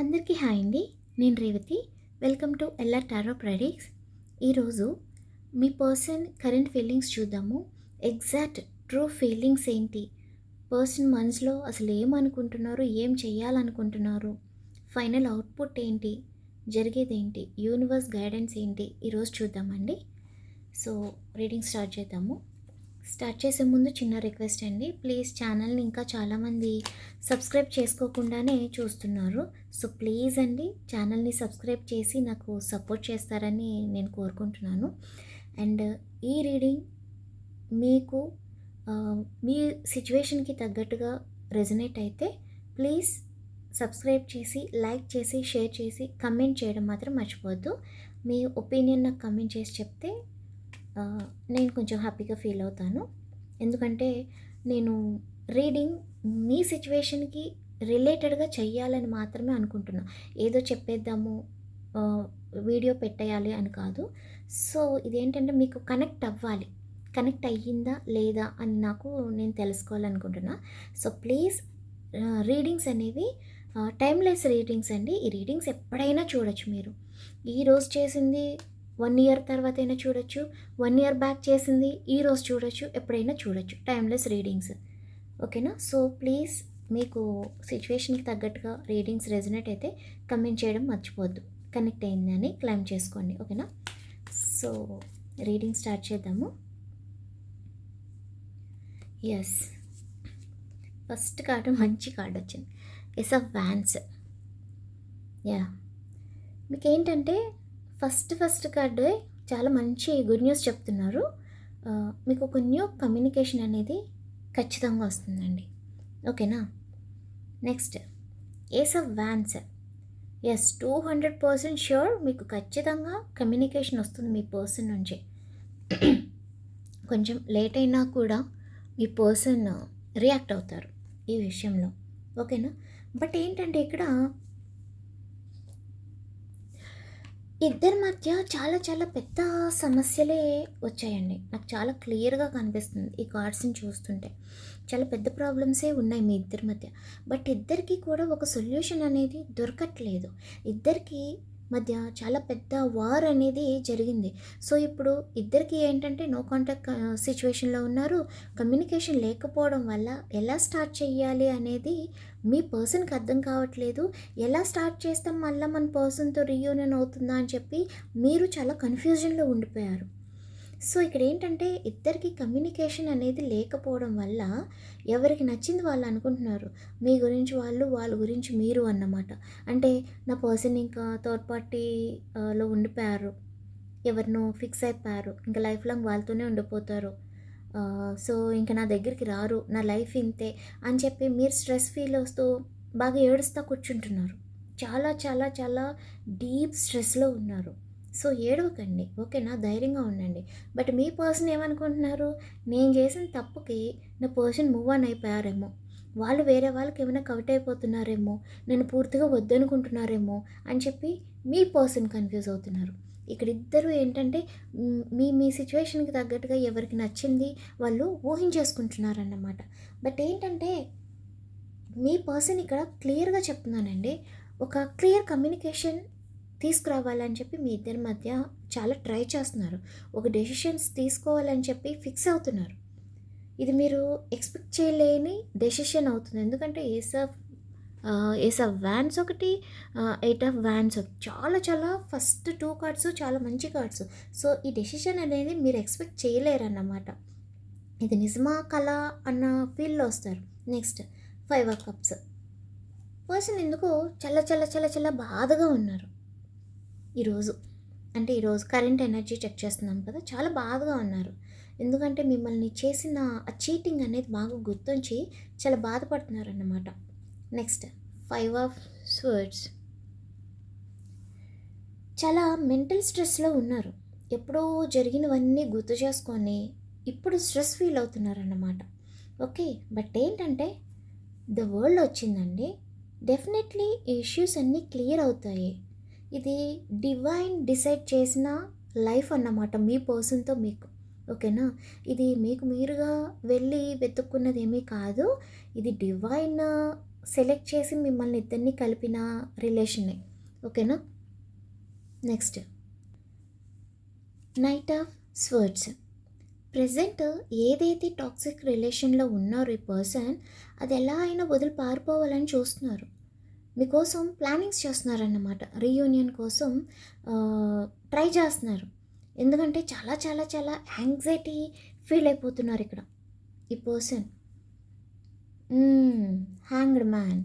అందరికీ హాయ్ అండి. నేను Revathi. Welcome to LR tarot predicts ఈరోజు మీ పర్సన్ కరెంట్ ఫీలింగ్స్ చూద్దాము. ఎగ్జాక్ట్ ట్రూ ఫీలింగ్స్ ఏంటి? పర్సన్ మనసులో అసలు ఏమనుకుంటున్నారు? ఏం చేయాలనుకుంటున్నారు ఫైనల్ అవుట్పుట్ ఏంటి? జరిగేది ఏంటి? యూనివర్స్ గైడెన్స్ ఏంటి? ఈరోజు చూద్దామండి. సో రీడింగ్ స్టార్ట్ చేద్దాము. స్టార్ట్ చేసే ముందు చిన్న రిక్వెస్ట్ అండి. ప్లీజ్ ఛానల్ని ఇంకా చాలామంది సబ్స్క్రైబ్ చేసుకోకుండానే చూస్తున్నారు. సో ప్లీజ్ అండి ఛానల్ని సబ్స్క్రైబ్ చేసి నాకు సపోర్ట్ చేస్తారని నేను కోరుకుంటున్నాను. అండ్ ఈ రీడింగ్ మీకు మీ సిచ్యువేషన్కి తగ్గట్టుగా రెజనేట్ అయితే ప్లీజ్ సబ్స్క్రైబ్ చేసి లైక్ చేసి షేర్ చేసి కమెంట్ చేయడం మాత్రం మర్చిపోవద్దు. మీ ఒపీనియన్ నాకు కమెంట్ చేసి చెప్తే నేను కొంచెం హ్యాపీగా ఫీల్ అవుతాను. ఎందుకంటే నేను రీడింగ్ మీ సిచ్యువేషన్కి రిలేటెడ్గా చెయ్యాలని మాత్రమే అనుకుంటున్నా. ఏదో చెప్పేద్దాము వీడియో పెట్టేయాలి అని కాదు. సో ఇదేంటంటే మీకు కనెక్ట్ అవ్వాలి. కనెక్ట్ అయ్యిందా లేదా అని నాకు నేను తెలుసుకోవాలనుకుంటున్నా. సో ప్లీజ్ రీడింగ్స్ అనేవి టైమ్లెస్ రీడింగ్స్ అండి. ఈ రీడింగ్స్ ఎప్పుడైనా చూడొచ్చు మీరు. ఈరోజు చేసింది వన్ ఇయర్ తర్వాత అయినా చూడొచ్చు. వన్ ఇయర్ బ్యాక్ చేసింది ఈరోజు చూడొచ్చు ఎప్పుడైనా చూడొచ్చు. టైమ్లెస్ రీడింగ్స్ ఓకేనా? సో ప్లీజ్ మీకు సిచ్యువేషన్కి తగ్గట్టుగా రీడింగ్స్ రెజనేట్ అయితే కమెంట్ చేయడం మర్చిపోవద్దు. కనెక్ట్ అయింది అని క్లైమ్ చేసుకోండి. ఓకేనా? సో రీడింగ్ స్టార్ట్ చేద్దాము. ఎస్ ఫస్ట్ కార్డు మంచి కార్డు వచ్చింది. ఎస్ ఆఫ్ వ్యాన్స్ యా మీకు ఏంటంటే ఫస్ట్ ఫస్ట్ కార్డే చాలా మంచి గుడ్ న్యూస్ చెప్తున్నారు. మీకు ఒక న్యూ కమ్యూనికేషన్ అనేది ఖచ్చితంగా వస్తుందండి. ఓకేనా? Next ace of wands. Yes two hundred percent sure మీకు ఖచ్చితంగా కమ్యూనికేషన్ వస్తుంది మీ పర్సన్ నుంచి. కొంచెం లేట్ అయినా కూడా మీ పర్సన్ రియాక్ట్ అవుతారు ఈ విషయంలో. ఓకేనా? బట్ ఏంటంటే ఇక్కడ ఇద్దరి మధ్య చాలా చాలా పెద్ద సమస్యలే వచ్చాయండి. నాకు చాలా క్లియర్గా కనిపిస్తుంది ఈ కార్డ్స్ని చూస్తుంటే. చాలా పెద్ద ప్రాబ్లమ్సే ఉన్నాయి మీ ఇద్దరి మధ్య. బట్ ఇద్దరికి కూడా ఒక సొల్యూషన్ అనేది దొరకట్లేదు. ఇద్దరికి మధ్య చాలా పెద్ద వార్ అనేది జరిగింది. సో ఇప్పుడు ఇద్దరికి ఏంటంటే నో కాంటాక్ట్ సిచ్యువేషన్లో ఉన్నారు. కమ్యూనికేషన్ లేకపోవడం వల్ల ఎలా స్టార్ట్ చేయాలి అనేది మీ పర్సన్కి అర్థం కావట్లేదు. ఎలా స్టార్ట్ చేస్తాం? మళ్ళీ మన పర్సన్తో రీయూనియన్ అవుతుందా? అని చెప్పి మీరు చాలా కన్ఫ్యూజన్లో ఉండిపోయారు. సో ఇక్కడ ఏంటంటే ఇద్దరికి కమ్యూనికేషన్ అనేది లేకపోవడం వల్ల ఎవరికి నచ్చింది వాళ్ళు అనుకుంటున్నారు. మీ గురించి వాళ్ళు వాళ్ళ గురించి మీరు అన్నమాట. అంటే నా పర్సన్ ఇంకా థర్డ్ పార్టీ లో ఉండిపోయారు. ఎవరినో ఫిక్స్ అయిపోయారు. ఇంకా లైఫ్ లాంగ్ వాళ్ళతోనే ఉండిపోతారు. సో ఇంకా నా దగ్గరికి రారు నా లైఫ్ ఇంతే అని చెప్పి మీరు స్ట్రెస్ ఫీల్ వస్తూ బాగా ఏడుస్తూ కూర్చుంటున్నారు. చాలా చాలా చాలా డీప్ స్ట్రెస్లో ఉన్నారు. సో ఏడవకండి ఓకేనా? ధైర్యంగా ఉండండి. బట్ మీ పర్సన్ ఏమనుకుంటున్నారు? నేను చేసిన తప్పుకి నా పర్సన్ మూవ్ ఆన్ అయిపోయారేమో. వాళ్ళు వేరే వాళ్ళకి ఏమైనా కవిట్ అయిపోతున్నారేమో నన్ను పూర్తిగా వద్దనుకుంటున్నారేమో అని చెప్పి మీ పర్సన్ కన్ఫ్యూజ్ అవుతున్నారు. ఇక్కడ ఇద్దరు ఏంటంటే మీ మీ సిచ్యువేషన్కి తగ్గట్టుగా ఎవరికి నచ్చింది వాళ్ళు ఊహించేసుకుంటున్నారన్నమాట. బట్ ఏంటంటే మీ పర్సన్ ఇక్కడ క్లియర్గా చెప్తున్నానండి. ఒక క్లియర్ కమ్యూనికేషన్ తీసుకురావాలని చెప్పి మీ ఇద్దరి మధ్య చాలా ట్రై చేస్తున్నారు. ఒక డెసిషన్స్ తీసుకోవాలని చెప్పి ఫిక్స్ అవుతున్నారు. ఇది మీరు ఎక్స్పెక్ట్ చేయలేని డెసిషన్ అవుతుంది. ఎందుకంటే ace of ace of wands ఒకటి ఎయిట్ ఆఫ్ వ్యాన్స్ ఒకటి. చాలా చాలా ఫస్ట్ టూ కార్డ్స్ చాలా మంచి కార్డ్స్. సో ఈ డెసిషన్ అనేది మీరు ఎక్స్పెక్ట్ చేయలేరన్నమాట. ఇది నిజమా కళ అన్న ఫీల్లో వస్తారు. Next five of cups. Person ఎందుకో చల్ల చల్ల చల్ల చల్ల బాధగా ఉన్నారు. ఈరోజు. అంటే ఈరోజు కరెంట్ ఎనర్జీ చెక్ చేస్తున్నాం కదా చాలా బాధగా ఉన్నారు. ఎందుకంటే మిమ్మల్ని చేసిన ఆ చీటింగ్ అనేది బాగా గుర్తుంచి చాలా బాధపడుతున్నారు అన్నమాట నెక్స్ట్ ఫైవ్ ఆఫ్ స్వర్డ్స్. చాలా మెంటల్ స్ట్రెస్లో ఉన్నారు. ఎప్పుడో జరిగినవన్నీ గుర్తు చేసుకొని ఇప్పుడు స్ట్రెస్ ఫీల్ అవుతున్నారు అన్నమాట ఓకే బట్ ఏంటంటే ద వరల్డ్ వచ్చిందండి. డెఫినెట్లీ ఇష్యూస్ అన్నీ క్లియర్ అవుతాయి. ఇది డివైన్ డిసైడ్ చేసిన లైఫ్ అన్నమాట మీ పర్సన్తో మీకు. ఓకేనా? ఇది మీకు మీరుగా వెళ్ళి వెతుక్కున్నది ఏమీ కాదు. ఇది డివైన్ సెలెక్ట్ చేసి మిమ్మల్ని ఇద్దరిని కలిపిన రిలేషనే ఓకేనా next knight of swords present ఏదైతే టాక్సిక్ రిలేషన్లో ఉన్నారో ఈ పర్సన్ అది ఎలా అయినా వదిలి పారిపోవాలని చూస్తున్నారు. మీకోసం ప్లానింగ్స్ చేస్తున్నారన్నమాట. రీయూనియన్ కోసం ట్రై చేస్తున్నారు. ఎందుకంటే చాలా చాలా చాలా యాంగ్జైటీ ఫీల్ అయిపోతున్నారు ఇక్కడ ఈ పర్సన్ హ్యాంగ్డ్ మ్యాన్.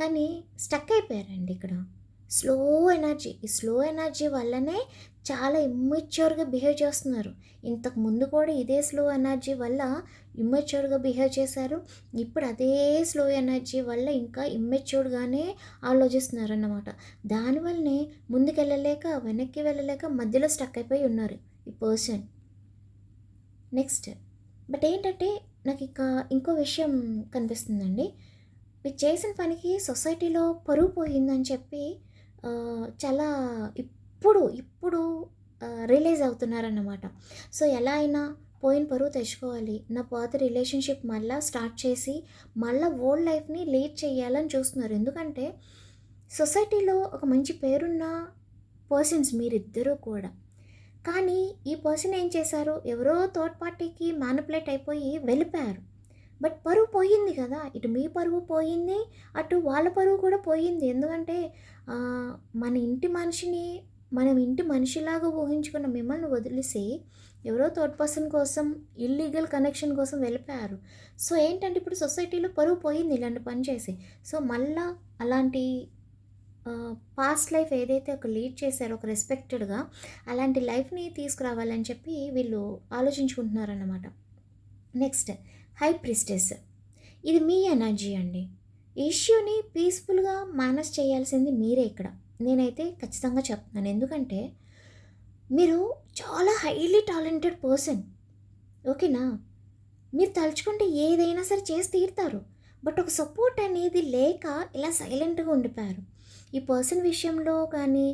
కానీ స్టక్ అయిపోయారండి ఇక్కడ. స్లో ఎనర్జీ ఈ స్లో ఎనర్జీ వల్లనే చాలా ఇమ్మెచ్యూర్గా బిహేవ్ చేస్తున్నారు. ఇంతకు ముందు కూడా ఇదే స్లో ఎనర్జీ వల్ల ఇమ్మెచ్యూర్గా బిహేవ్ చేశారు. ఇప్పుడు అదే స్లో ఎనర్జీ వల్ల ఇంకా ఇమ్మెచ్యూర్గానే ఆలోచిస్తున్నారు అన్నమాట దానివల్లనే ముందుకెళ్ళలేక వెనక్కి వెళ్ళలేక మధ్యలో స్టక్ అయిపోయి ఉన్నారు ఈ పర్సన్. నెక్స్ట్. బట్ ఏంటంటే నాకు ఇక ఇంకో విషయం కనిపిస్తుందండి. మీరు చేసిన పనికి సొసైటీలో పరువు పోయిందని చెప్పి చాలా ఇప్పుడు ఇప్పుడు రిలీజ్ అవుతున్నారన్నమాట. సో ఎలా అయినా పోయిన పరువు తెచ్చుకోవాలి. నా పాత రిలేషన్షిప్ మళ్ళీ స్టార్ట్ చేసి మళ్ళీ ఓల్డ్ లైఫ్ని లీడ్ చేయాలని చూస్తున్నారు. ఎందుకంటే సొసైటీలో ఒక మంచి పేరున్న పర్సన్స్ మీరిద్దరూ కూడా. కానీ ఈ పర్సన్ ఏం చేశారు? ఎవరో థర్డ్ పార్టీకి మ్యానిపులేట్ అయిపోయి వెళ్ళిపోయారు. బట్ పరువు పోయింది కదా. ఇటు మీ పరువు పోయింది అటు వాళ్ళ పరువు కూడా పోయింది. ఎందుకంటే మన ఇంటి మనిషిని మనం ఇంటి మనిషిలాగా ఊహించుకున్న మిమ్మల్ని వదిలేసి ఎవరో థర్డ్ పర్సన్ కోసం ఇల్లీగల్ కనెక్షన్ కోసం వెళ్ళిపోయారు. సో ఏంటంటే ఇప్పుడు సొసైటీలో పరువు పోయింది ఇలాంటి పని చేసి. సో మళ్ళా అలాంటి పాస్ట్ లైఫ్ ఏదైతే ఒక లీడ్ చేశారో ఒక రెస్పెక్టెడ్గా అలాంటి లైఫ్ని తీసుకురావాలని చెప్పి వీళ్ళు ఆలోచించుకుంటున్నారన్నమాట. Next high priestess. ఇది మీ ఎనర్జీ అండి. ఇష్యూని పీస్ఫుల్గా మేనేజ్ చేయాల్సింది మీరే ఇక్కడ. నేనైతే ఖచ్చితంగా చెప్తున్నాను. ఎందుకంటే మీరు చాలా హైలీ టాలెంటెడ్ పర్సన్. ఓకేనా? మీరు తలుచుకుంటే ఏదైనా సరే చేసి తీరుతారు. బట్ ఒక సపోర్ట్ అనేది లేక ఇలా సైలెంట్గా ఉండిపోయారు. ఈ పర్సన్ విషయంలో కానీ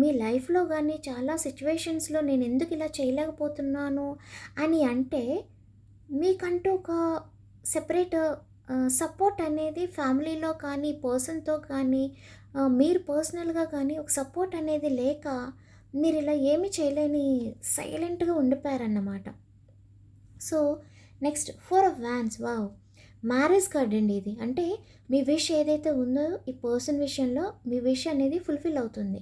మీ లైఫ్లో కానీ చాలా సిచ్యువేషన్స్లో నేను ఎందుకు ఇలా చేయలేకపోతున్నాను అని అంటే మీకంటూ ఒక సెపరేట్ సపోర్ట్ అనేది ఫ్యామిలీలో కానీ పర్సన్తో కానీ మీరు పర్సనల్గా కానీ ఒక సపోర్ట్ అనేది లేక మీరు ఇలా ఏమీ చేయలేని సైలెంట్గా ఉండిపోయారన్నమాట. So next four of wands wow marriage card అండి ఇది. అంటే మీ విష్ ఏదైతే ఉందో ఈ పర్సన్ విషయంలో మీ విష్ అనేది ఫుల్ఫిల్ అవుతుంది.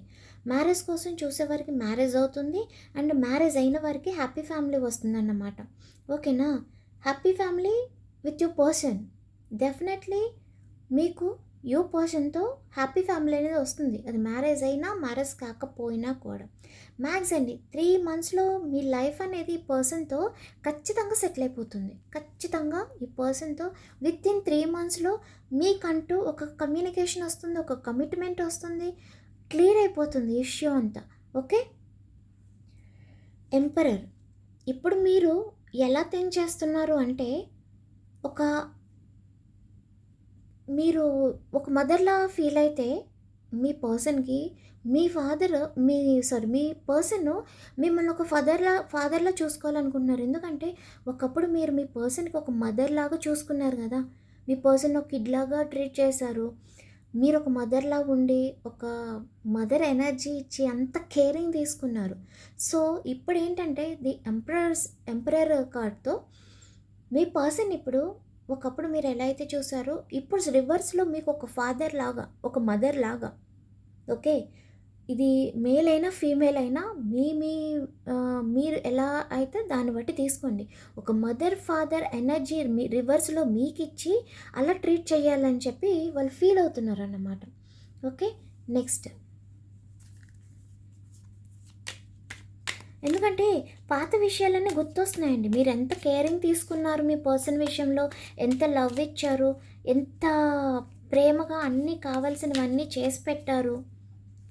మ్యారేజ్ కోసం చూసే వారికి మ్యారేజ్ అవుతుంది. అండ్ మ్యారేజ్ అయిన వారికి హ్యాపీ ఫ్యామిలీ వస్తుందన్నమాట. ఓకేనా happy family with you person definitely మీకు యూ పర్సన్తో హ్యాపీ ఫ్యామిలీ అనేది వస్తుంది. అది మ్యారేజ్ అయినా మ్యారేజ్ కాకపోయినా కూడా. మ్యాక్స్ అండి త్రీ మంత్స్లో మీ లైఫ్ అనేది ఈ పర్సన్తో ఖచ్చితంగా సెటిల్ అయిపోతుంది. ఖచ్చితంగా ఈ పర్సన్తో విత్ ఇన్ త్రీ మంత్స్లో మీకంటూ ఒక కమ్యూనికేషన్ వస్తుంది ఒక కమిట్మెంట్ వస్తుంది క్లియర్ అయిపోతుంది ఇష్యూ అంతా. ఓకే ఎంపరర్ ఇప్పుడు మీరు ఎలా థింక్ చేస్తున్నారు అంటే ఒక మీరు ఒక మదర్లా ఫీల్ అయితే మీ పర్సన్కి మీ ఫాదర్ మీ సారీ మీ పర్సన్ మిమ్మల్ని ఒక ఫాదర్లా ఫాదర్లా చూసుకోవాలనుకుంటున్నారు. ఎందుకంటే ఒకప్పుడు మీరు మీ పర్సన్కి ఒక మదర్ లాగా చూసుకున్నారు కదా. మీ పర్సన్ ఒక కిడ్ లాగా ట్రీట్ చేశారు. మీరు ఒక మదర్లా ఉండి ఒక మదర్ ఎనర్జీ ఇచ్చి అంత కేరింగ్ తీసుకున్నారు. సో ఇప్పుడు ఏంటంటే ది ఎంపరర్స్ ఎంపరర్ కార్డ్తో మీ పర్సన్ ఇప్పుడు ఒకప్పుడు మీరు ఎలా అయితే చూసారో ఇప్పుడు రివర్స్లో మీకు ఒక ఫాదర్ లాగా ఒక మదర్ లాగా ఓకే? ఇది మేల్ అయినా ఫీమేల్ అయినా మీ మీ మీరు ఎలా అయితే దాన్ని బట్టి తీసుకోండి. ఒక మదర్ ఫాదర్ ఎనర్జీ మీ రివర్స్లో మీకు ఇచ్చి అలా ట్రీట్ చేయాలని చెప్పి వాళ్ళు ఫీల్ అవుతున్నారు అన్నమాట ఓకే? నెక్స్ట్. ఎందుకంటే పాత విషయాలన్నీ గుర్తొస్తున్నాయండి. మీరు ఎంత కేరింగ్ తీసుకున్నారు మీ పర్సన్ విషయంలో ఎంత లవ్ ఇచ్చారు ఎంత ప్రేమగా అన్నీ కావాల్సినవన్నీ చేసి పెట్టారు.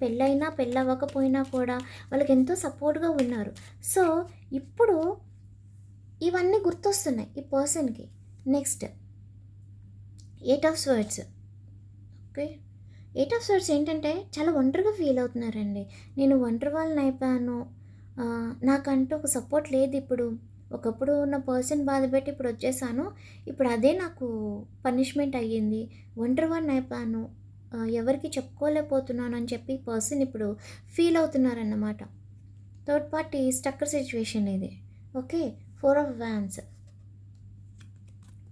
పెళ్ళైనా పెళ్ళవ్వకపోయినా కూడా వాళ్ళకి ఎంతో సపోర్ట్గా ఉన్నారు. సో ఇప్పుడు ఇవన్నీ గుర్తొస్తున్నాయి ఈ పర్సన్కి. Next. Eight of swords. Okay? Eight of swords ఏంటంటే చాలా ఒంటరిగా ఫీల్ అవుతున్నారండి. నేను ఒంటరి వాళ్ళని అయిపోయాను. నాకంటూ ఒక సపోర్ట్ లేదు ఇప్పుడు. ఒకప్పుడు ఉన్న పర్సన్ బాధ పెట్టి ఇప్పుడు వచ్చేసాను. ఇప్పుడు అదే నాకు పనిష్మెంట్ అయ్యింది. ఒంటరి వాడిని అయిపోయాను. ఎవరికి చెప్పుకోలేకపోతున్నాను అని చెప్పి పర్సన్ ఇప్పుడు ఫీల్ అవుతున్నారన్నమాట. థర్డ్ పార్టీ స్టక్కర్ సిచ్యువేషన్ ఇది. Okay four of wands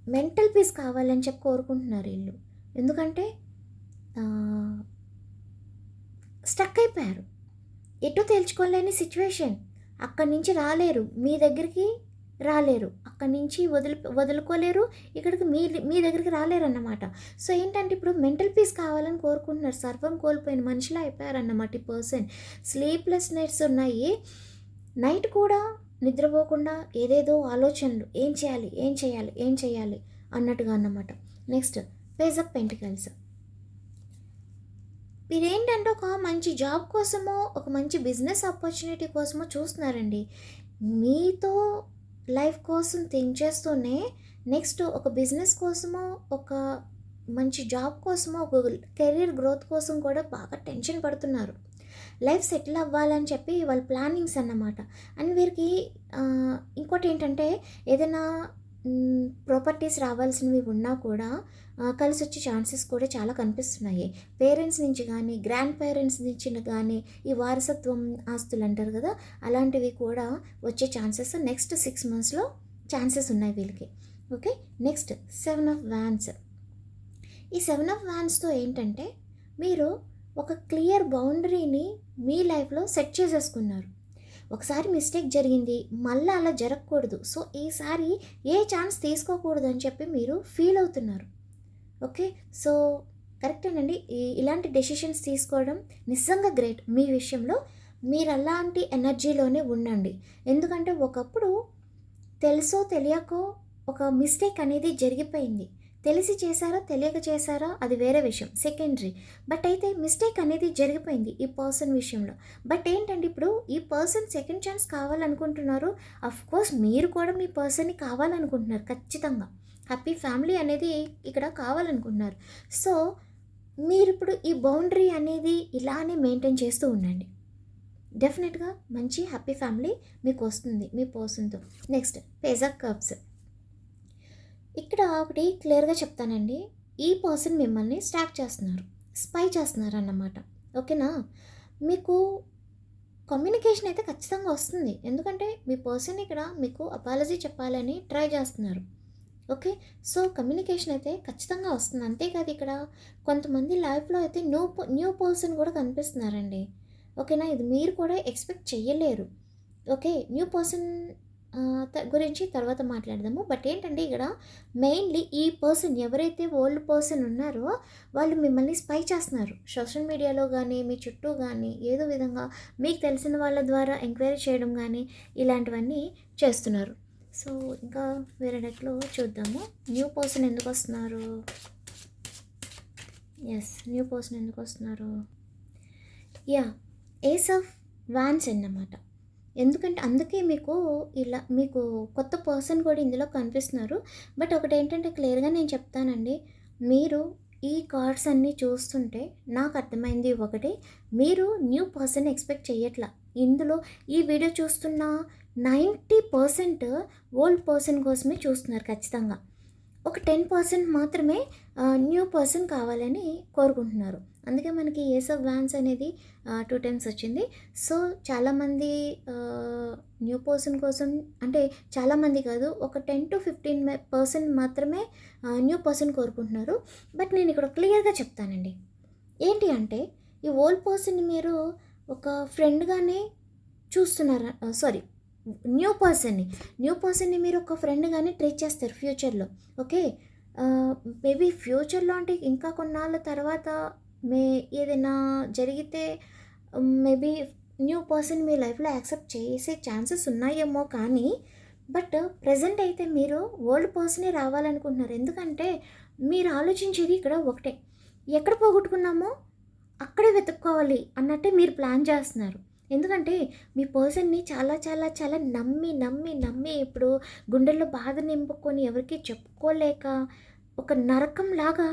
mental peace కావాలని చెప్పి కోరుకుంటున్నారు వీళ్ళు. ఎందుకంటే స్టక్ అయిపోయారు. ఎటు తేల్చుకోలేని సిచ్యువేషన్ అక్కడి నుంచి రాలేరు. మీ దగ్గరికి రాలేరు. అక్కడి నుంచి వదిలి వదులుకోలేరు. ఇక్కడికి మీ మీ దగ్గరికి రాలేరు అన్నమాట సో ఏంటంటే ఇప్పుడు మెంటల్ పీస్ కావాలని కోరుకుంటున్నారు. సర్వం కోల్పోయిన మనిషిలా అయిపోయారన్నమాట ఈ పర్సన్. స్లీప్లెస్ నైట్స్ ఉన్నాయి. నైట్ కూడా నిద్రపోకుండా ఏదేదో ఆలోచనలు. ఏం చేయాలి? ఏం చేయాలి? ఏం చేయాలి? అన్నట్టుగా అన్నమాట. Next page of pentacles. మీరేంటంటే ఒక మంచి జాబ్ కోసమో ఒక మంచి బిజినెస్ ఆపర్చునిటీ కోసమో చూస్తున్నారండి. మీతో లైఫ్ కోసం థింక్ చేస్తూనే నెక్స్ట్ ఒక బిజినెస్ కోసమో ఒక మంచి జాబ్ కోసమో ఒక కెరీర్ గ్రోత్ కోసం కూడా బాగా టెన్షన్ పడుతున్నారు. లైఫ్ సెటిల్ అవ్వాలని చెప్పి వాళ్ళ ప్లానింగ్స్ అన్నమాట. అండ్ వీరికి ఇంకోటి ఏంటంటే ఏదైనా ప్రాపర్టీస్ రావాల్సినవి ఉన్నా కూడా కలిసి వచ్చే ఛాన్సెస్ కూడా చాలా కనిపిస్తున్నాయి. పేరెంట్స్ నుంచి కానీ గ్రాండ్ పేరెంట్స్ నుంచి కానీ ఈ వారసత్వం ఆస్తులు అంటారు కదా అలాంటివి కూడా వచ్చే ఛాన్సెస్ నెక్స్ట్ సిక్స్ మంత్స్లో ఛాన్సెస్ ఉన్నాయి వీళ్ళకి. Okay next seven of wands ఈ సెవెన్ ఆఫ్ వ్యాన్స్తో ఏంటంటే మీరు ఒక క్లియర్ బౌండరీని మీ లైఫ్లో సెట్ చేసేసుకున్నారు. ఒకసారి మిస్టేక్ జరిగింది మళ్ళీ అలా జరగకూడదు. సో ఈసారి ఏ ఛాన్స్ తీసుకోకూడదు అని చెప్పి మీరు ఫీల్ అవుతున్నారు. ఓకే? సో కరెక్టేనండి ఈ- ఇలాంటి డెసిషన్స్ తీసుకోవడం నిజంగా గ్రేట్. మీ విషయంలో మీరు అలాంటి ఎనర్జీలోనే ఉండండి. ఎందుకంటే ఒకప్పుడు తెలుసో తెలియకో ఒక మిస్టేక్ అనేది జరిగిపోయింది. తెలిసి చేశారా తెలియక చేశారా అది వేరే విషయం. సెకండరీ. బట్ అయితే మిస్టేక్ అనేది జరిగిపోయింది ఈ పర్సన్ విషయంలో. బట్ ఏంటంటే ఇప్పుడు ఈ పర్సన్ సెకండ్ ఛాన్స్ కావాలనుకుంటున్నారు కోర్స్ మీరు కూడా మీ పర్సన్ని కావాలనుకుంటున్నారు ఖచ్చితంగా. హ్యాపీ ఫ్యామిలీ అనేది ఇక్కడ కావాలనుకుంటున్నారు. సో మీరు ఇప్పుడు ఈ బౌండరీ అనేది ఇలానే మెయింటైన్ చేస్తూ ఉండండి. డెఫినెట్గా మంచి హ్యాపీ ఫ్యామిలీ మీకు వస్తుంది మీ పర్సన్తో. Next page of cups. ఇక్కడ ఒకటి క్లియర్గా చెప్తానండి. ఈ పర్సన్ మిమ్మల్ని స్టాక్ చేస్తున్నారు. స్పై చేస్తున్నారు అన్నమాట ఓకేనా? మీకు కమ్యూనికేషన్ అయితే ఖచ్చితంగా వస్తుంది. ఎందుకంటే మీ పర్సన్ ఇక్కడ మీకు అపాలజీ చెప్పాలని ట్రై చేస్తున్నారు. ఓకే? సో కమ్యూనికేషన్ అయితే ఖచ్చితంగా వస్తుంది. అంతేకాదు ఇక్కడ కొంతమంది లైఫ్లో అయితే న్యూ న్యూ పర్సన్ కూడా కనిపిస్తున్నారండి. ఓకేనా? ఇది మీరు కూడా ఎక్స్పెక్ట్ చెయ్యలేరు. ఓకే? న్యూ పర్సన్ గురించి తర్వాత మాట్లాడదాము. బట్ ఏంటంటే ఇక్కడ మెయిన్లీ ఈ పర్సన్ ఎవరైతే ఓల్డ్ పర్సన్ ఉన్నారో వాళ్ళు మిమ్మల్ని స్పై చేస్తున్నారు. సోషల్ మీడియాలో కానీ మీ చుట్టూ కానీ ఏదో విధంగా మీకు తెలిసిన వాళ్ళ ద్వారా ఎంక్వైరీ చేయడం కానీ ఇలాంటివన్నీ చేస్తున్నారు. సో ఇంకా వేరే డెక్లో చూద్దాము. న్యూ పర్సన్ ఎందుకు వస్తున్నారు? ఎస్ న్యూ పర్సన్ ఎందుకు వస్తున్నారు? యా ఏస్ ఆఫ్ వ్యాన్స్ అన్నమాట. ఎందుకంటే అందుకే మీకు ఇలా మీకు కొత్త పర్సన్ కూడా ఇందులో కనిపిస్తున్నారు. బట్ ఒకటి ఏంటంటే క్లియర్గా నేను చెప్తానండి. మీరు ఈ కార్డ్స్ అన్నీ చూస్తుంటే నాకు అర్థమైంది ఒకటి. మీరు న్యూ పర్సన్ ఎక్స్పెక్ట్ చేయట్లా ఇందులో ఈ వీడియో చూస్తున్న నైంటీ పర్సెంట్ ఓల్డ్ పర్సన్ కోసమే చూస్తున్నారు ఖచ్చితంగా. ఒక టెన్ పర్సెంట్ మాత్రమే న్యూ పర్సన్ కావాలని కోరుకుంటున్నారు. అందుకే మనకి ఏస్ ఆఫ్ వ్యాన్స్ అనేది టూ టైమ్స్ వచ్చింది. సో చాలామంది న్యూ పర్సన్ కోసం అంటే చాలామంది కాదు ఒక టెన్ టు ఫిఫ్టీన్ పర్సెంట్ మాత్రమే న్యూ పర్సన్ కోరుకుంటున్నారు. బట్ నేను ఇక్కడ క్లియర్గా చెప్తానండి. ఏంటి అంటే ఈ ఓల్డ్ పర్సన్ మీరు ఒక ఫ్రెండ్గానే చూస్తున్నారు సారీ న్యూ పర్సన్ని న్యూ పర్సన్ని మీరు ఒక ఫ్రెండ్గానే ట్రీట్ చేస్తారు ఫ్యూచర్లో ఓకే మేబీ ఫ్యూచర్లో అంటే ఇంకా కొన్నాళ్ళ తర్వాత మే ఏదైనా జరిగితే um, మేబీ న్యూ పర్సన్ మీ లైఫ్లో యాక్సెప్ట్ చేసే ఛాన్సెస్ ఉన్నాయేమో కానీ బట్ ప్రజెంట్ అయితే మీరు ఓల్డ్ పర్సనే రావాలనుకుంటున్నారు. ఎందుకంటే మీరు ఆలోచించేది ఇక్కడ ఒకటే. ఎక్కడ పోగొట్టుకున్నామో అక్కడే వెతుక్కోవాలి అన్నట్టే మీరు ప్లాన్ చేస్తున్నారు. ఎందుకంటే మీ పర్సన్ని చాలా చాలా చాలా నమ్మి నమ్మి నమ్మి ఇప్పుడు గుండెల్లో బాధ నింపుకొని ఎవరికి చెప్పుకోలేక ఒక నరకం లాగా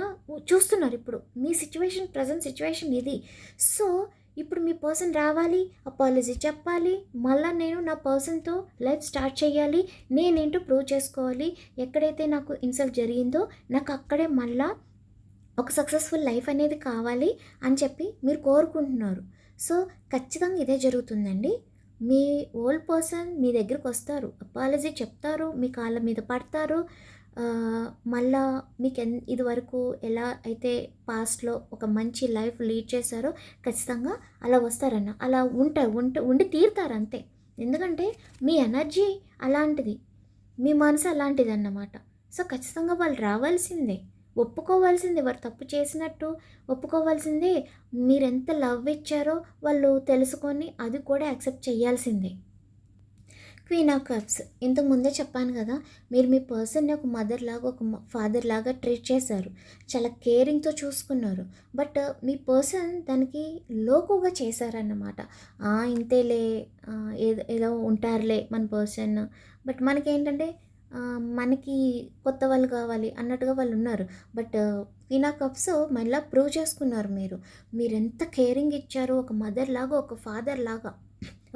చూస్తున్నారు ఇప్పుడు. మీ సిచ్యువేషన్ ప్రజెంట్ సిచ్యువేషన్ ఇది. సో ఇప్పుడు మీ పర్సన్ రావాలి అపాలజీ చెప్పాలి మళ్ళీ నేను నా పర్సన్తో లైఫ్ స్టార్ట్ చేయాలి నేనేంటో ప్రూవ్ చేసుకోవాలి ఎక్కడైతే నాకు ఇన్సల్ట్ జరిగిందో నాకు అక్కడే మళ్ళా ఒక సక్సెస్ఫుల్ లైఫ్ అనేది కావాలి అని చెప్పి మీరు కోరుకుంటున్నారు. సో ఖచ్చితంగా ఇదే జరుగుతుందండి. మీ ఓల్డ్ పర్సన్ మీ దగ్గరకు వస్తారు. అపాలజీ చెప్తారు మీ కాళ్ళ మీద పడతారు. మళ్ళా మీకు ఎన్ ఇదివరకు ఎలా అయితే పాస్ట్లో ఒక మంచి లైఫ్ లీడ్ చేశారో ఖచ్చితంగా అలా వస్తారన్న. అలా ఉంటారు ఉంట ఉండి తీరుతారు అంతే. ఎందుకంటే మీ ఎనర్జీ అలాంటిది. మీ మనసు అలాంటిది అన్నమాట సో ఖచ్చితంగా వాళ్ళు రావాల్సిందే. ఒప్పుకోవాల్సిందే వారు తప్పు చేసినట్టు ఒప్పుకోవాల్సిందే మీరెంత లవ్ ఇచ్చారో వాళ్ళు తెలుసుకొని అది కూడా యాక్సెప్ట్ చేయాల్సిందే. Queen of cups. ఇంతకు ముందే చెప్పాను కదా మీరు మీ పర్సన్ని ఒక మదర్ లాగా ఒక ఫాదర్ లాగా ట్రీట్ చేశారు. చాలా కేరింగ్తో చూసుకున్నారు. బట్ మీ పర్సన్ దానికి లోకుగా చేశారన్నమాట. ఇంతేలే ఏదో ఏదో ఉంటారులే మన పర్సన్. బట్ మనకి ఏంటంటే మనకి కొత్త వాళ్ళు కావాలి అన్నట్టుగా వాళ్ళు ఉన్నారు. బట్ క్వీన్ కప్స్ మళ్ళీ ప్రూవ్ చేసుకున్నారు మీరు. మీరు ఎంత కేరింగ్ ఇచ్చారో ఒక మదర్ లాగా ఒక ఫాదర్ లాగా.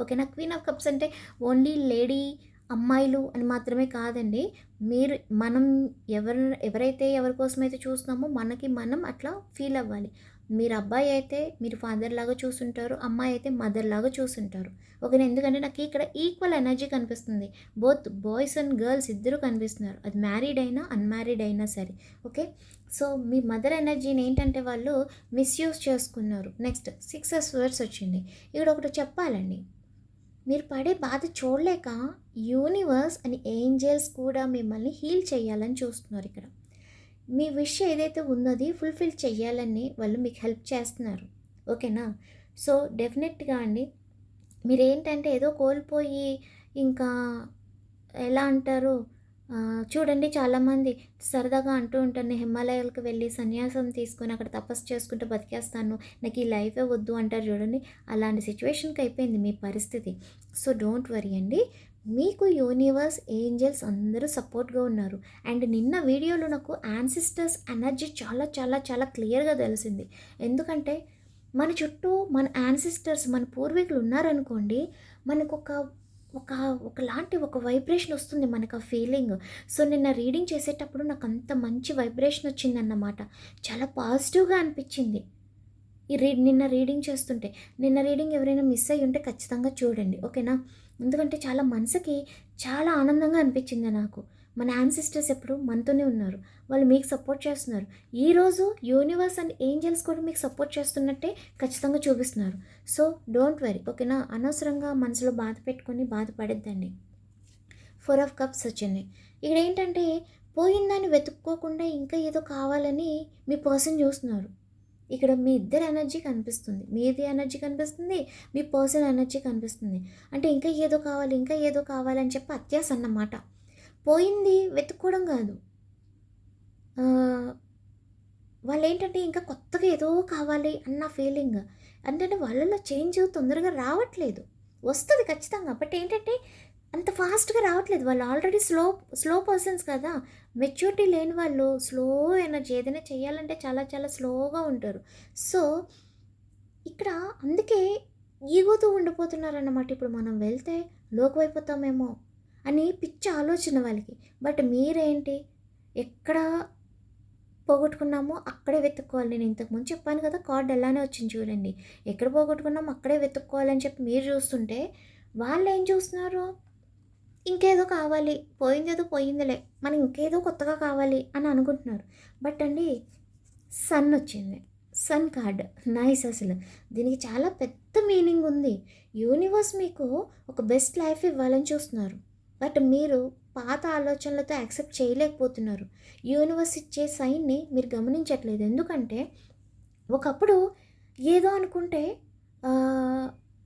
ఓకేనా? క్వీన్ ఆఫ్ కప్స్ అంటే ఓన్లీ లేడీ అమ్మాయిలు అని మాత్రమే కాదండి. మీరు మనం ఎవరు ఎవరైతే ఎవరి కోసం అయితే చూస్తున్నామో మనకి మనం అట్లా ఫీల్ అవ్వాలి. మీరు అబ్బాయి అయితే మీరు ఫాదర్ లాగా చూసుంటారు అమ్మాయి అయితే మదర్ లాగా చూసుంటారు. ఓకేనా ఎందుకంటే నాకు ఇక్కడ ఈక్వల్ ఎనర్జీ కనిపిస్తుంది. బోత్ బాయ్స్ అండ్ గర్ల్స్ ఇద్దరు కనిపిస్తున్నారు. అది మ్యారీడ్ అయినా అన్మ్యారీడ్ అయినా సరే. ఓకే సో మీ మదర్ ఎనర్జీని ఏంటంటే వాళ్ళు మిస్యూజ్ చేసుకున్నారు. నెక్స్ట్ సిక్సెస్ వర్డ్స్ వచ్చింది. ఇక్కడ ఒకటి చెప్పాలండి. మీరు పడే బాధ చూడలేక యూనివర్స్ అండ్ ఏంజల్స్ కూడా మిమ్మల్ని హీల్ చేయాలని చూస్తున్నారు ఇక్కడ. మీ విష్ ఏదైతే ఉన్నది ఫుల్ఫిల్ చేయాలని వాళ్ళు మీకు హెల్ప్ చేస్తున్నారు. ఓకేనా? సో డెఫినెట్గా అండి. మీరు ఏంటంటే ఏదో కోల్పోయి ఇంకా ఎలా అంటారు? చూడండి చాలామంది సరదాగా అంటూ ఉంటాను నేను హిమాలయాలకు వెళ్ళి సన్యాసం తీసుకొని అక్కడ తపస్సు చేసుకుంటూ బతికేస్తాను. నాకు ఈ లైఫే వద్దు అంటారు చూడండి. అలాంటి సిచ్యువేషన్కి అయిపోయింది మీ పరిస్థితి. సో డోంట్ వరీ అండి. మీకు యూనివర్స్ ఏంజల్స్ అందరూ సపోర్ట్గా ఉన్నారు. అండ్ నిన్న వీడియోలో నాకు యాన్సిస్టర్స్ ఎనర్జీ చాలా చాలా చాలా క్లియర్గా తెలిసింది. ఎందుకంటే మన చుట్టూ మన యాన్సిస్టర్స్ మన పూర్వీకులు ఉన్నారనుకోండి మనకు ఒక ఒక ఒకలాంటి ఒక వైబ్రేషన్ వస్తుంది మనకు ఆ ఫీలింగ్ సో నిన్న రీడింగ్ చేసేటప్పుడు నాకు అంత మంచి వైబ్రేషన్ వచ్చిందన్నమాట. చాలా పాజిటివ్గా అనిపించింది. ఈ రీ నిన్న రీడింగ్ చేస్తుంటే నిన్న రీడింగ్ ఎవరైనా మిస్ అయ్యి ఉంటే ఖచ్చితంగా చూడండి ఓకేనా? ఎందుకంటే చాలా మనసుకి చాలా ఆనందంగా అనిపించింది నాకు. మన యాన్సిస్టర్స్ ఎప్పుడు మనతోనే ఉన్నారు. వాళ్ళు మీకు సపోర్ట్ చేస్తున్నారు. ఈరోజు యూనివర్స్ అండ్ ఏంజల్స్ కూడా మీకు సపోర్ట్ చేస్తున్నట్టే ఖచ్చితంగా చూపిస్తున్నారు. సో డోంట్ వరీ ఓకేనా? అనవసరంగా మనసులో బాధ పెట్టుకొని బాధపడద్దండి. ఫోర్ ఆఫ్ కప్స్ వచ్చింది. ఇక్కడ ఏంటంటే పోయిందాన్ని వెతుక్కోకుండా ఇంకా ఏదో కావాలని మీ పర్సన్ చూస్తున్నారు. ఇక్కడ మీ ఇద్దరు ఎనర్జీ కనిపిస్తుంది. మీది ఎనర్జీ కనిపిస్తుంది మీ పర్సన్ ఎనర్జీ కనిపిస్తుంది. అంటే ఇంకా ఏదో కావాలి ఇంకా ఏదో కావాలని చెప్పి అత్యాస అన్నమాట. పోయింది వెతుక్కోవడం కాదు. వాళ్ళు ఏంటంటే ఇంకా కొత్తగా ఏదో కావాలి అన్న ఫీలింగ్ అంటే వాళ్ళలో చేంజ్ తొందరగా రావట్లేదు. వస్తుంది ఖచ్చితంగా. బట్ ఏంటంటే అంత ఫాస్ట్గా రావట్లేదు. వాళ్ళు ఆల్రెడీ స్లో స్లో పర్సన్స్ కదా. మెచ్యూరిటీ లేని వాళ్ళు స్లో ఎనర్జీ ఏదైనా చేయాలంటే చాలా చాలా స్లోగా ఉంటారు. సో ఇక్కడ అందుకే ఈగోతో ఉండిపోతున్నారన్నమాట. ఇప్పుడు మనం వెళ్తే లోకువైపోతామేమో అని పిచ్చి ఆలోచన వాళ్ళకి. బట్ మీరేంటి? ఎక్కడ పోగొట్టుకున్నామో అక్కడే వెతుక్కోవాలి. నేను ఇంతకుముందు చెప్పాను కదా కార్డ్ ఎలానే వచ్చింది చూడండి. ఎక్కడ పోగొట్టుకున్నామో అక్కడే వెతుక్కోవాలని చెప్పి మీరు చూస్తుంటే వాళ్ళు ఏం చూస్తున్నారు? ఇంకేదో కావాలి పోయిందేదో పోయిందిలే మనం ఇంకేదో కొత్తగా కావాలి అని అనుకుంటున్నారు. బట్ అండి సన్ వచ్చింది. Sun card. నైస్ అసలు. దీనికి చాలా పెద్ద మీనింగ్ ఉంది. యూనివర్స్ మీకు ఒక బెస్ట్ లైఫ్ ఇవ్వాలని చూస్తున్నారు. బట్ మీరు పాత ఆలోచనలతో యాక్సెప్ట్ చేయలేకపోతున్నారు. యూనివర్స్ ఇచ్చే సైన్ని మీరు గమనించట్లేదు. ఎందుకంటే ఒకప్పుడు ఏదో అనుకుంటే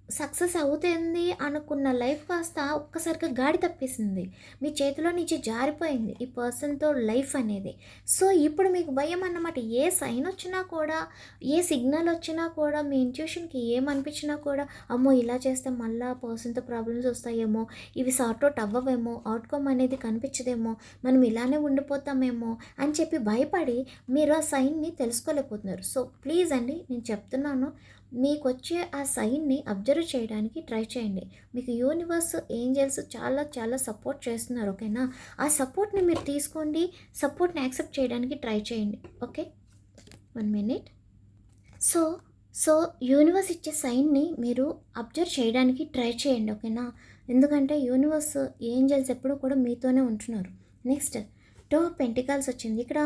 సక్సెస్ అవుతుంది అనుకున్న లైఫ్ కాస్త ఒక్కసారిగా గాడి తప్పేసింది. మీ చేతిలో నుంచి జారిపోయింది ఈ పర్సన్తో లైఫ్ అనేది. సో ఇప్పుడు మీకు భయం అన్నమాట. ఏ సైన్ వచ్చినా కూడా ఏ సిగ్నల్ వచ్చినా కూడా మీ ఇంట్యూషన్కి ఏమనిపించినా కూడా అమ్మో ఇలా చేస్తే మళ్ళీ పర్సన్తో ప్రాబ్లమ్స్ వస్తాయేమో ఇవి సార్ట్ అవుట్ అవ్వవేమో అవుట్కమ్ అనేది కనిపించదేమో మనం ఇలానే ఉండిపోతామేమో అని చెప్పి భయపడి మీరు ఆ సైన్ని తెలుసుకోలేకపోతున్నారు. సో ప్లీజ్ అండి నేను చెప్తున్నాను మీకు వచ్చే ఆ సైన్ని అబ్జర్వ్ చేయడానికి ట్రై చేయండి. మీకు యూనివర్స్ ఏంజల్స్ చాలా చాలా సపోర్ట్ చేస్తున్నారు ఓకేనా? ఆ సపోర్ట్ని మీరు తీసుకోండి సపోర్ట్ని యాక్సెప్ట్ చేయడానికి ట్రై చేయండి okay? One minute. So so universe ఇచ్చే సైన్ని మీరు అబ్జర్వ్ చేయడానికి ట్రై చేయండి ఓకేనా? ఎందుకంటే యూనివర్స్ ఏంజల్స్ ఎప్పుడూ కూడా మీతోనే ఉంటున్నారు. నెక్స్ట్ టో పెంటికల్స్ వచ్చింది. ఇక్కడ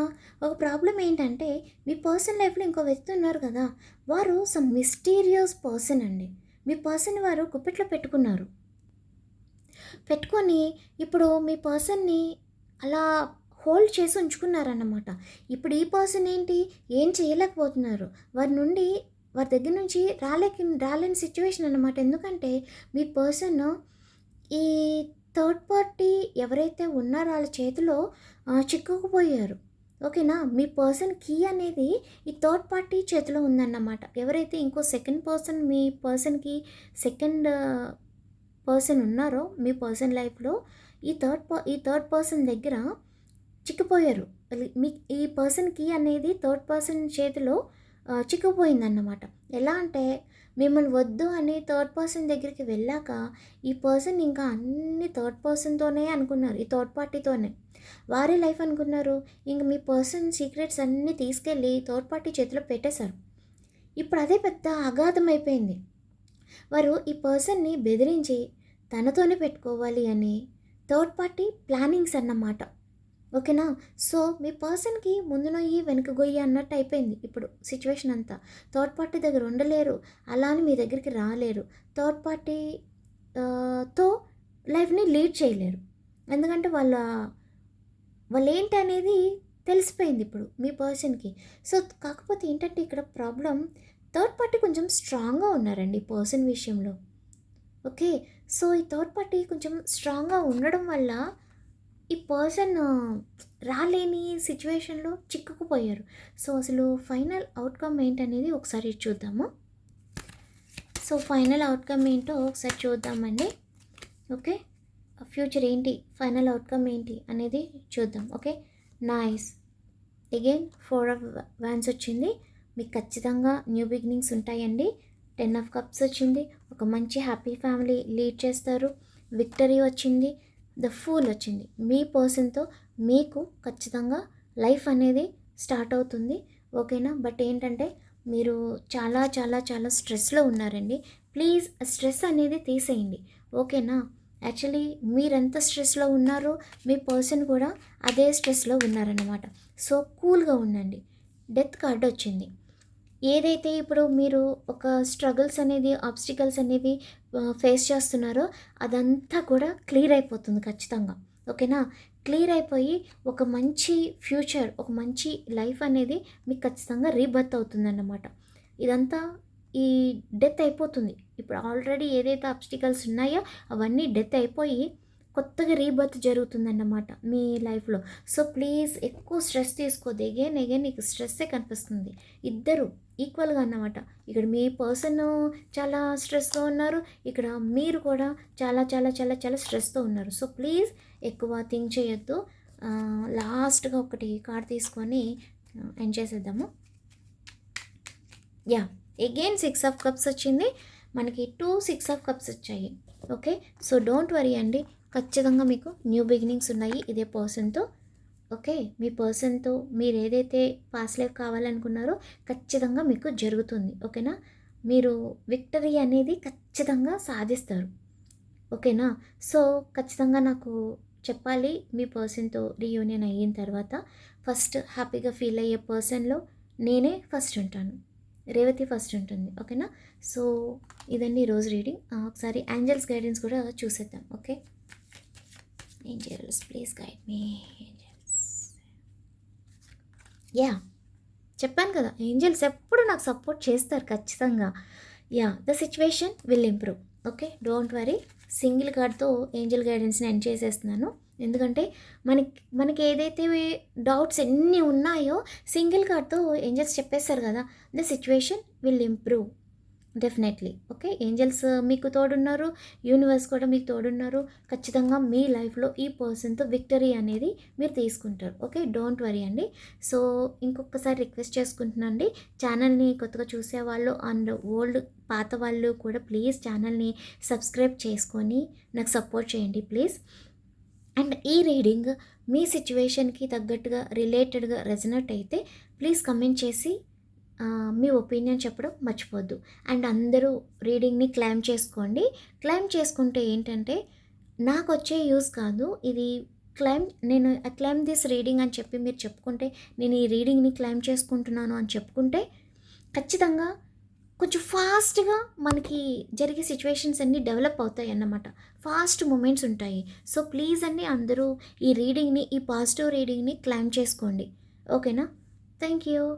ఒక ప్రాబ్లం ఏంటంటే మీ పర్సన్ లైఫ్లో ఇంకో వ్యక్తి ఉన్నారు కదా వారు సమ్ మిస్టీరియస్ పర్సన్ అండి. మీ పర్సన్ వారు గుప్పెట్లో పెట్టుకున్నారు. పెట్టుకొని ఇప్పుడు మీ పర్సన్ని అలా హోల్డ్ చేసి ఉంచుకున్నారన్నమాట. ఇప్పుడు ఈ పర్సన్ ఏంటి? ఏం చేయలేకపోతున్నారు. వారి నుండి వారి దగ్గర నుంచి రాలేకి రాలేని సిచ్యువేషన్ అన్నమాట. ఎందుకంటే మీ పర్సన్ ఈ థర్డ్ పార్టీ ఎవరైతే ఉన్నారో వాళ్ళ చేతిలో చిక్కుకుపోయారు. ఓకేనా? మీ పర్సన్ కీ అనేది ఈ థర్డ్ పార్టీ చేతిలో ఉందన్నమాట. ఎవరైతే ఇంకో సెకండ్ పర్సన్ మీ పర్సన్కి సెకండ్ పర్సన్ ఉన్నారో మీ పర్సన్ లైఫ్లో ఈ థర్డ్ ఈ థర్డ్ పర్సన్ దగ్గర చిక్కిపోయారు మీ ఈ పర్సన్ కీ అనేది థర్డ్ పర్సన్ చేతిలో చిక్కుపోయిందన్నమాట ఎలా అంటే మిమ్మల్ని వద్దు అని థర్డ్ పర్సన్ దగ్గరికి వెళ్ళాక ఈ పర్సన్ ఇంకా అన్ని థర్డ్ పర్సన్తోనే అనుకున్నారు ఈ థర్డ్ పార్టీతోనే వారి లైఫ్ అనుకున్నారు ఇంక మీ పర్సన్ సీక్రెట్స్ అన్నీ తీసుకెళ్ళి థర్డ్ పార్టీ చేతిలో పెట్టేశారు. ఇప్పుడు అదే పెద్ద అగాధం అయిపోయింది. వారు ఈ పర్సన్ని బెదిరించి తనతోనే పెట్టుకోవాలి అని థర్డ్ పార్టీ ప్లానింగ్స్ అన్నమాట. ఓకేనా? సో మీ పర్సన్కి ముందు నొయ్యి వెనుక గొయ్యి అన్నట్టు అయిపోయింది ఇప్పుడు సిచ్యువేషన్ అంతా. థర్డ్ పార్టీ దగ్గర ఉండలేరు అలా అని మీ దగ్గరికి రాలేరు. థర్డ్ పార్టీ తో లైఫ్ని లీడ్ చేయలేరు. ఎందుకంటే వాళ్ళ వాళ్ళు ఏంటి అనేది తెలిసిపోయింది ఇప్పుడు మీ పర్సన్కి. సో కాకపోతే ఏంటంటే ఇక్కడ ప్రాబ్లం థర్డ్ పార్టీ కొంచెం స్ట్రాంగ్గా ఉన్నారండి ఈ పర్సన్ విషయంలో. ఓకే? సో ఈ థర్డ్ పార్టీ కొంచెం స్ట్రాంగ్గా ఉండడం వల్ల ఈ పర్సన్ రాలేని సిచ్యువేషన్లో చిక్కుకుపోయారు. సో అసలు ఫైనల్ అవుట్కమ్ ఏంటనేది ఒకసారి చూద్దాము. సో ఫైనల్ అవుట్కమ్ ఏంటో ఒకసారి చూద్దామండి. ఓకే? ఫ్యూచర్ ఏంటి? ఫైనల్ అవుట్కమ్ ఏంటి? అనేది చూద్దాం. Okay? Nice. Again four of wands వచ్చింది. మీకు ఖచ్చితంగా న్యూ బిగినింగ్స్ ఉంటాయండి. టెన్ ఆఫ్ కప్స్ వచ్చింది. ఒక మంచి హ్యాపీ ఫ్యామిలీ లీడ్ చేస్తారు. విక్టరీ వచ్చింది. ద ఫూల్ వచ్చింది. మీ పర్సన్తో మీకు ఖచ్చితంగా లైఫ్ అనేది స్టార్ట్ అవుతుంది. ఓకేనా? బట్ ఏంటంటే మీరు చాలా చాలా చాలా స్ట్రెస్లో ఉన్నారండి. ప్లీజ్ స్ట్రెస్ అనేది తీసేయండి. ఓకేనా? యాక్చువల్లీ మీరెంత స్ట్రెస్లో ఉన్నారో మీ పర్సన్ కూడా అదే స్ట్రెస్లో ఉన్నారన్నమాట. సో కూల్గా ఉండండి. డెత్ కార్డ్ వచ్చింది. ఏదైతే ఇప్పుడు మీరు ఒక స్ట్రగుల్స్ అనేది ఆబ్స్టికల్స్ అనేవి ఫేస్ చేస్తున్నారో అదంతా కూడా క్లియర్ అయిపోతుంది ఖచ్చితంగా. ఓకేనా? క్లియర్ అయిపోయి ఒక మంచి ఫ్యూచర్ ఒక మంచి లైఫ్ అనేది మీకు ఖచ్చితంగా రీబర్త్ అవుతుందన్నమాట. ఇదంతా ఈ డెత్ అయిపోతుంది. ఇప్పుడు ఆల్రెడీ ఏదైతే అబ్స్టికల్స్ ఉన్నాయో అవన్నీ డెత్ అయిపోయి కొత్తగా రీబర్త్ జరుగుతుందన్నమాట మీ లైఫ్లో. సో ప్లీజ్ ఎక్కువ స్ట్రెస్ తీసుకోదు ఎగేన్ ఎగేన్ నీకు స్ట్రెస్సే కనిపిస్తుంది. ఇద్దరు ఈక్వల్గా అన్నమాట. ఇక్కడ మీ పర్సన్ చాలా స్ట్రెస్తో ఉన్నారు. ఇక్కడ మీరు కూడా చాలా చాలా చాలా చాలా స్ట్రెస్తో ఉన్నారు. సో ప్లీజ్ ఎక్కువ థింక్ చేయొద్దు. లాస్ట్గా ఒకటి కార్డ్ తీసుకొని ఎండ్ చేసేద్దాము. Yeah again six of cups వచ్చింది. మనకి టూ సిక్స్ ఆఫ్ కప్స్ వచ్చాయి. ఓకే? సో డోంట్ వరీ అండి. ఖచ్చితంగా మీకు న్యూ బిగినింగ్స్ ఉన్నాయి ఇదే పర్సన్తో. ఓకే మీ పర్సన్తో మీరు ఏదైతే పాస్ లైఫ్ కావాలనుకున్నారో ఖచ్చితంగా మీకు జరుగుతుంది ఓకేనా? మీరు విక్టరీ అనేది ఖచ్చితంగా సాధిస్తారు ఓకేనా? సో ఖచ్చితంగా నాకు చెప్పాలి మీ పర్సన్తో రీయూనియన్ అయిన తర్వాత ఫస్ట్ హ్యాపీగా ఫీల్ అయ్యే పర్సన్లో నేనే ఫస్ట్ ఉంటాను రేవతి ఫస్ట్ ఉంటుంది ఓకేనా? సో ఇదండి రోజు రీడింగ్. ఒకసారి యాంజల్స్ గైడెన్స్ కూడా చూసేద్దాం okay? Angels please guide me. Yeah చెప్పాను కదా ఏంజల్స్ ఎప్పుడు నాకు సపోర్ట్ చేస్తారు ఖచ్చితంగా. Yeah the situation will improve okay don't worry single కార్డ్తో angel గైడెన్స్ని ఎండ్ చేసేస్తున్నాను. ఎందుకంటే మనకి మనకి ఏదైతే డౌట్స్ ఎన్ని ఉన్నాయో సింగిల్ కార్డ్తో ఏంజల్స్ చెప్పేస్తారు కదా the situation will improve definitely okay angels మీకు తోడున్నారు. యూనివర్స్ కూడా మీకు తోడున్నారు. ఖచ్చితంగా మీ లైఫ్లో ఈ పర్సన్తో విక్టరీ అనేది మీరు తీసుకుంటారు. ఓకే డోంట్ వరీ అండి. సో ఇంకొకసారి రిక్వెస్ట్ చేసుకుంటున్నాను అండి. ఛానల్ని కొత్తగా చూసేవాళ్ళు అండ్ ఓల్డ్ పాత వాళ్ళు కూడా ప్లీజ్ ఛానల్ని సబ్స్క్రైబ్ చేసుకొని నాకు సపోర్ట్ చేయండి ప్లీజ్. అండ్ ఈ రీడింగ్ మీ సిచ్యువేషన్కి తగ్గట్టుగా రిలేటెడ్గా రెజనెట్ అయితే ప్లీజ్ కమెంట్ చేసి మీ ఒపీనియన్ చెప్పడం మర్చిపోద్దు. అండ్ అందరూ రీడింగ్ని క్లైమ్ చేసుకోండి. క్లైమ్ చేసుకుంటే ఏంటంటే నాకు వచ్చే యూస్ కాదు. ఇది క్లైమ్ నేను క్లైమ్ దిస్ రీడింగ్ అని చెప్పి మీరు చెప్పుకుంటే నేను ఈ రీడింగ్ని క్లైమ్ చేసుకుంటున్నాను అని చెప్పుకుంటే ఖచ్చితంగా కొంచెం ఫాస్ట్గా మనకి జరిగే సిచ్యువేషన్స్ అన్నీ డెవలప్ అవుతాయి అన్నమాట. ఫాస్ట్ మూమెంట్స్ ఉంటాయి. సో ప్లీజ్ అండి అందరూ ఈ రీడింగ్ని ఈ పాజిటివ్ రీడింగ్ని క్లైమ్ చేసుకోండి. ఓకేనా? Thank you.